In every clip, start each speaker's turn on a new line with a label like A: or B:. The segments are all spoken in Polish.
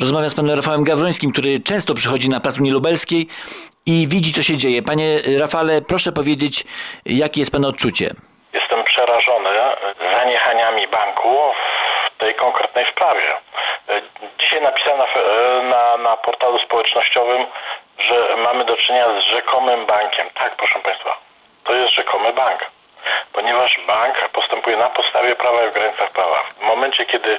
A: Rozmawiam z panem Rafałem Gawrońskim, który często przychodzi na Plac Unii Lubelskiej i widzi, co się dzieje. Panie Rafale, proszę powiedzieć, jakie jest pana odczucie?
B: Jestem przerażony zaniechaniami banku w tej konkretnej sprawie. Dzisiaj napisałem na, na, na portalu społecznościowym, że mamy do czynienia z rzekomym bankiem. Tak, proszę państwa, to jest rzekomy bank ponieważ bank postępuje na podstawie prawa i w granicach prawa. W momencie, kiedy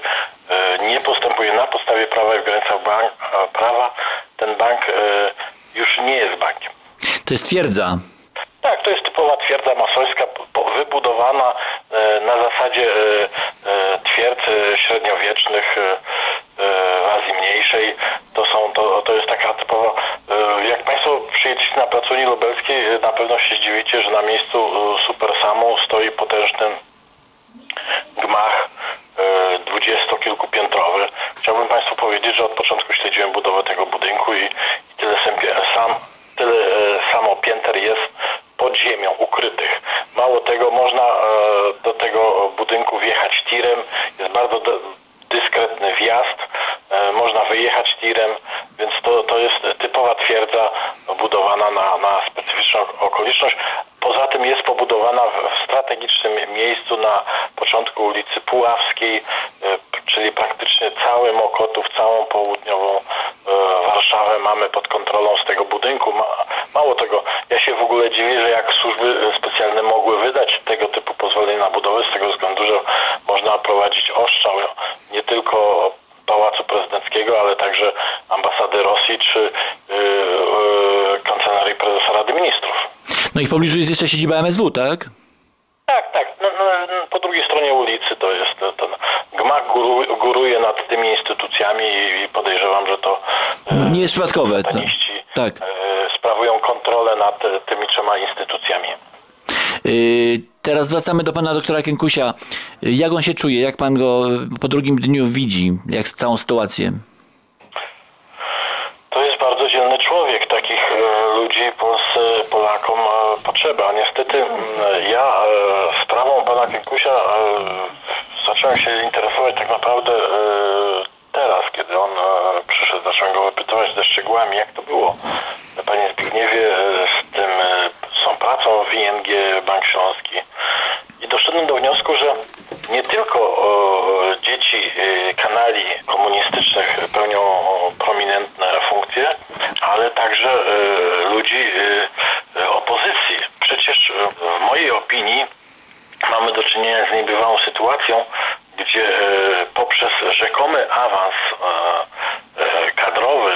B: e, nie postępuje na podstawie prawa i w granicach bank, prawa, ten bank e, już nie jest bankiem.
A: To jest twierdza.
B: Tak, to jest typowa twierdza masońska, wybudowana e, na zasadzie twierdz średniowiecznych w Azji Mniejszej. To, są, to, to jest taka typowa Przyjedziecie na placu Lubelskiej, na pewno się zdziwicie, że na miejscu Super Samu stoi potężny gmach dwudziestokilkupiętrowy. Chciałbym Państwu powiedzieć, że od początku śledziłem budowę tego budynku i, i tyle, sam, tyle samo pięter jest pod ziemią, ukrytych. Mało tego, można do tego budynku wjechać tirem, jest bardzo dyskretny wjazd, można wyjechać tirem, więc to, to jest typowa twierdza budowana na, na specyficzną okoliczność. Poza tym jest pobudowana w strategicznym miejscu na początku ulicy Puławskiej, e, czyli praktycznie cały Mokotów, całą południową e, Warszawę mamy pod kontrolą z tego budynku. Mało tego, ja się w ogóle dziwię, że jak służby specjalne mogły wydać tego typu pozwolenie na budowę, z tego względu, że można prowadzić ostrzał nie tylko Pałacu Prezydenckiego, ale także ambasady Rosji czy yy, yy, Kancelarii Prezesa Rady Ministrów.
A: No i w pobliżu jest jeszcze siedziba MSW, tak?
B: Tak, tak. No, no, po drugiej stronie ulicy to jest ten gmach góru, góruje nad tymi instytucjami i podejrzewam, że to
A: nie jest przypadkowe. To,
B: tak. sprawują kontrolę nad tymi trzema instytucjami.
A: Yy, teraz wracamy do pana doktora Kękusia. Jak on się czuje? Jak pan go po drugim dniu widzi? Jak całą sytuację?
B: To jest bardzo dzielny człowiek. Takich e, ludzi Polsce, Polakom e, potrzeba. Niestety ja e, sprawą pana Kękusia zacząłem się interesować tak naprawdę teraz, kiedy on przyszedł, zacząłem go wypytywać ze szczegółami, jak to było. Panie Zbigniewie, z tym są pracą w ING Bank Śląski i doszedłem do wniosku, że nie tylko dzieci kanali komunistycznych pełnią także y, ludzi y, opozycji. Przecież w mojej opinii mamy do czynienia z niebywałą sytuacją, gdzie poprzez rzekomy awans kadrowy,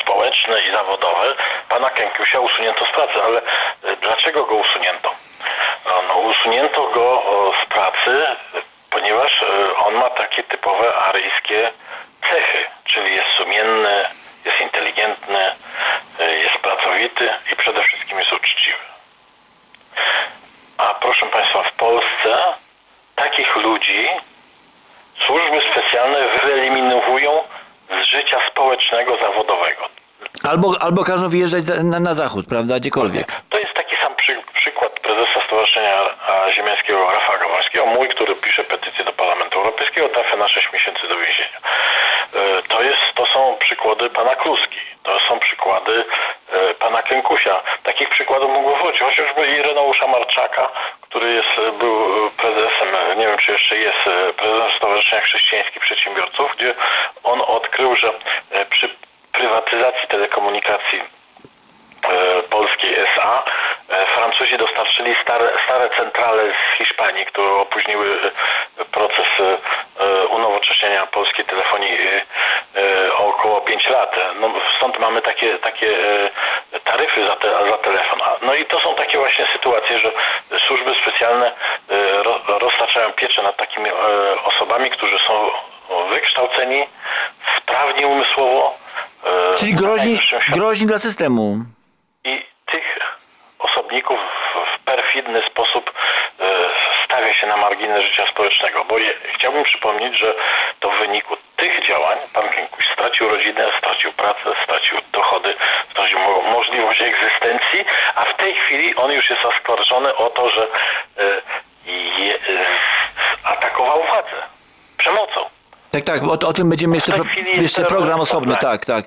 B: społeczny i zawodowy pana Kękiusia usunięto z pracy. Ale dlaczego go usunięto? No, usunięto go z pracy, ponieważ e, on ma takie typowe aryjskie cechy, czyli jest sumienny, jest inteligentny, e, jest pracowity i przede wszystkim jest uczciwy. A proszę Państwa, w Polsce takich ludzi służby specjalne wyeliminują z życia społecznego, zawodowego.
A: Albo, albo każą wyjeżdżać na, na zachód, prawda? Gdziekolwiek.
B: To jest taki sam przy, przykład prezesa Stowarzyszenia Ziemiańskiego Rafała Gawrońskiego, mój, który pisze petycję do Parlamentu Europejskiego, trafia na 6 miesięcy do więzienia. E, to, jest, to są przykłady pana Kluski, to są przykłady pana Kękusia. Takich przykładów mogło wrócić, chociażby i Renausza Marczaka, który jest, był prezesem, nie wiem czy jeszcze jest, prezesem Stowarzyszenia Chrześcijańskich Przedsiębiorców, gdzie on odkrył, że e, przy prywatyzacji telekomunikacji e, polskiej SA e, Francuzi dostarczyli stare, stare centrale z Hiszpanii, które opóźniły e, proces unowocześnienia polskiej telefonii o około 5 lat. No, stąd mamy takie, takie taryfy za, te, za telefon. No i to są takie właśnie sytuacje, że służby specjalne roztaczają pieczę nad takimi osobami, którzy są wykształceni, sprawni umysłowo,
A: Czyli groźni, groźni dla systemu.
B: I tych osobników w perfidny sposób stawia się na margines życia społecznego, bo je, chciałbym przypomnieć, że to w wyniku tych działań pan Piękuś stracił rodzinę, stracił pracę, stracił dochody, stracił możliwość egzystencji, a w tej chwili on już jest oskarżony o to, że e, je, atakował władzę przemocą.
A: Tak, tak, o, o tym będziemy jeszcze,
B: tej
A: pro, jeszcze program osobny, tak, tak.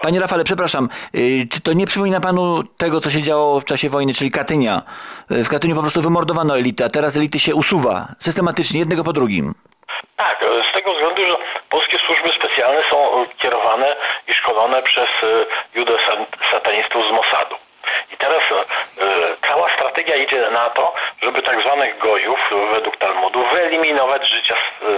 A: Panie Rafale, przepraszam, y, czy to nie przypomina panu tego, co się działo w czasie wojny, czyli Katynia? Y, W Katyniu po prostu wymordowano elity, a teraz elity się usuwa systematycznie, jednego po drugim.
B: Tak, e, z tego względu, że polskie służby specjalne są kierowane i szkolone przez judo-satanistów z Mossadu. I teraz cała strategia idzie na to, żeby tak zwanych gojów, według Talmudu, wyeliminować z życia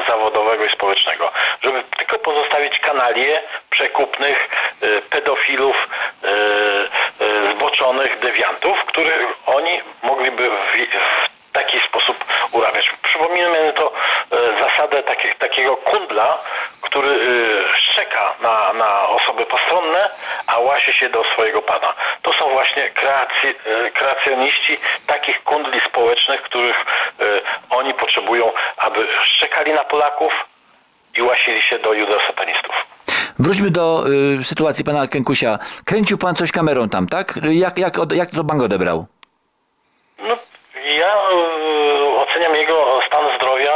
B: zawodowego i społecznego. Żeby tylko pozostawić kanalie przekupnych, e, pedofilów, e, e, zboczonych dewiantów, których oni mogliby w, taki sposób urabiać. Przypominamy to zasadę takie, takiego kundla, który szczeka na, na osoby postronne, a łasi się do swojego pana. To są właśnie kreacji, e, kreacjoniści takich kundli społecznych, których oni potrzebują, aby szczekali na Polaków i łasili się do judeosatanistów.
A: Wróćmy do y, sytuacji pana Kękusia. Kręcił pan coś kamerą tam, tak? Jak, jak, jak to bank odebrał?
B: No, ja e, oceniam jego stan zdrowia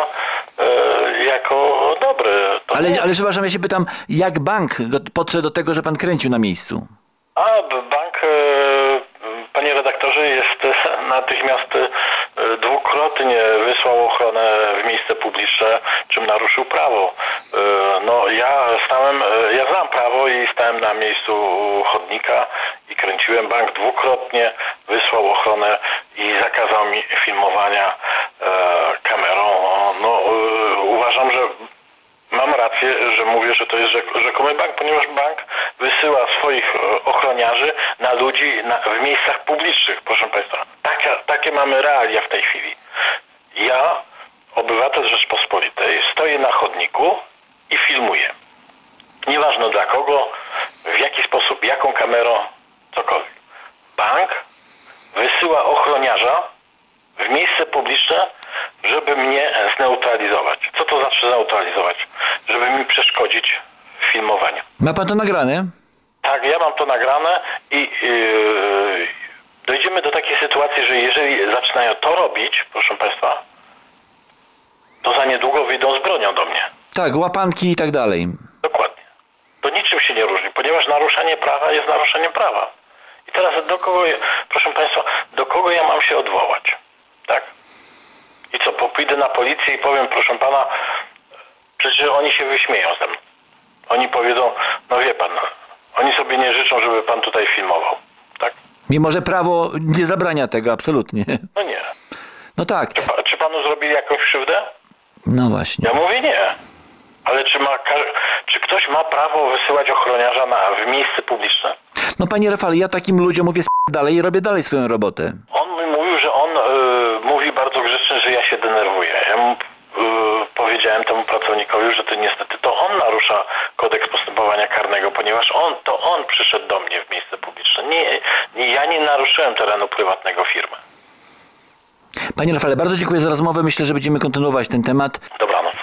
B: e, jako dobry. To
A: Ale,
B: nie-
A: ale przepraszam, ja się pytam, jak bank do, podszedł do tego, że pan kręcił na miejscu?
B: A bank, e, panie redaktorze, jest natychmiast dwukrotnie wysłał ochronę w miejsce publiczne, czym naruszył prawo. E, No ja stałem, e, ja znam prawo i stałem na miejscu chodnika i kręciłem. Bank dwukrotnie wysłał ochronę i zakazał mi filmowania e, kamerą. No uważam, że Mam rację, że mówię, że to jest rzek- rzekomy bank, ponieważ bank wysyła swoich ochroniarzy na ludzi na, w miejscach publicznych, proszę Państwa. Takie, takie mamy realia w tej chwili. Ja, obywatel Rzeczpospolitej, stoję na chodniku i filmuję. Nieważne dla kogo, w jaki sposób, jaką kamerą, cokolwiek. Bank wysyła ochroniarza w miejsce publiczne, żeby mnie zneutralizować. Co to znaczy zneutralizować? Żeby mi przeszkodzić w filmowaniu.
A: Ma pan to nagrane?
B: Tak, ja mam to nagrane i yy, dojdziemy do takiej sytuacji, że jeżeli zaczynają to robić, proszę Państwa, to za niedługo wyjdą z bronią do mnie.
A: Tak, łapanki i tak dalej.
B: Dokładnie. To niczym się nie różni, ponieważ naruszenie prawa jest naruszeniem prawa. I teraz do kogo, proszę Państwa, do kogo ja mam się odwołać? Tak? I co, pójdę na policję i powiem, proszę Pana, przecież oni się wyśmieją ze mną. Oni powiedzą, no wie Pan, oni sobie nie życzą, żeby Pan tutaj filmował.
A: Mimo, że prawo nie zabrania tego, absolutnie.
B: No nie.
A: No tak,
B: Czy, czy Panu zrobili jakąś krzywdę?
A: no właśnie.
B: Ja mówię nie. Ale czy, ma, czy ktoś ma prawo wysyłać ochroniarza na, w miejsce publiczne?
A: No panie Rafale, ja takim ludziom mówię "Sp- dalej i robię dalej swoją robotę.
B: On mi mówił, że on y, mówi bardzo grzecznie, że ja się denerwuję. Ja mu y, powiedziałem temu pracownikowi, że to niestety to on narusza kodeks postępowania karnego, ponieważ on to on przyszedł do mnie w miejsce publiczne. Nie, nie, ja nie naruszyłem terenu prywatnego firmy.
A: Panie Rafale, bardzo dziękuję za rozmowę. Myślę, że będziemy kontynuować ten temat.
B: Dobra.